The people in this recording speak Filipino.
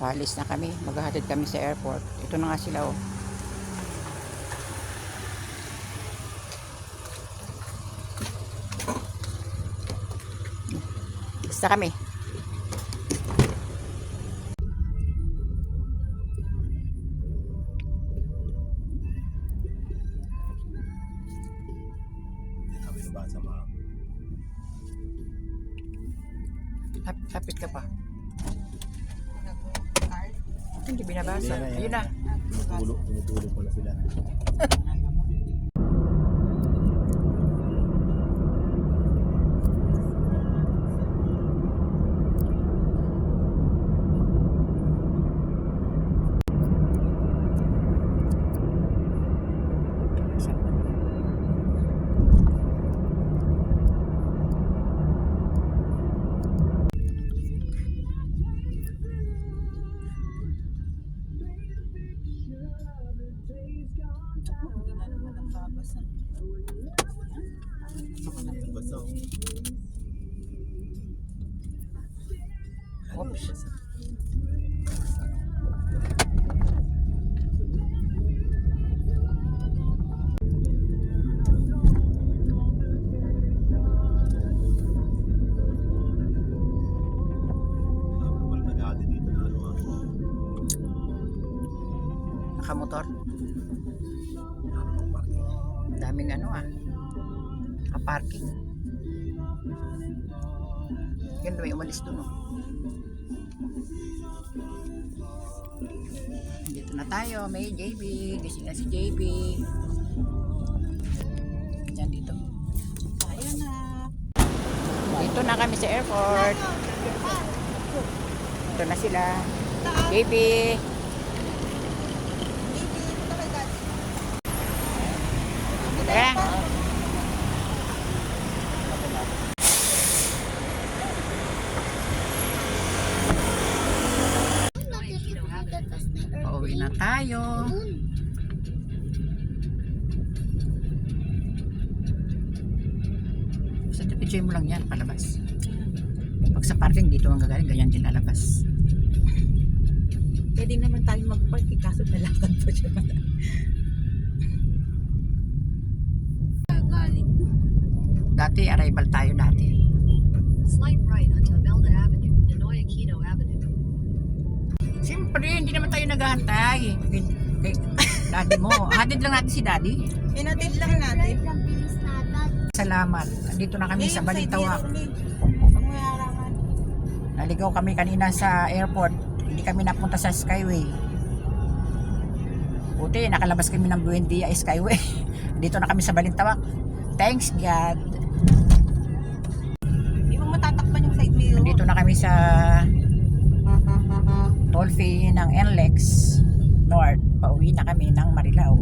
Palis na kami. Maghahatid kami sa airport. Ito na nga sila oh. Basta kami. Lapit ka pa. Hindi binabasa. Ayun na. tumutulog, tumutulog pala sila. Basta Oops. wala nag-aati dito na ano ah. Nakamotor. Parking. Daming ano ah. Nakaparking. Yun, may umalis doon oh. Dito na tayo, may JB. Gising na si JB. Diyan dito. Tayo na. Dito na kami sa airport. Dito na sila. JB. Tara. Pauwi na tayo. Sa picture mo lang yan, palabas. Pag sa parking dito ang gagaling, ganyan din lalabas. Pwede naman tayo mag-park eh, kaso nalakad pa siya. Dati, arrival tayo dati. Slight right onto Melda Avenue, Ninoy Aquino Avenue. Siyempre, hindi naman tayo naghahantay. Daddy mo. Hatid lang natin si daddy. Pinatid lang natin. Salamat. Andito na kami sa Balintawak. Naligaw kami kanina sa airport. Hindi kami napunta sa Skyway. Buti, nakalabas kami ng Buendia Skyway. Dito na kami sa Balintawak. Thanks God. Sa toll fee ng NLEX North. Pauwi na kami ng Marilao.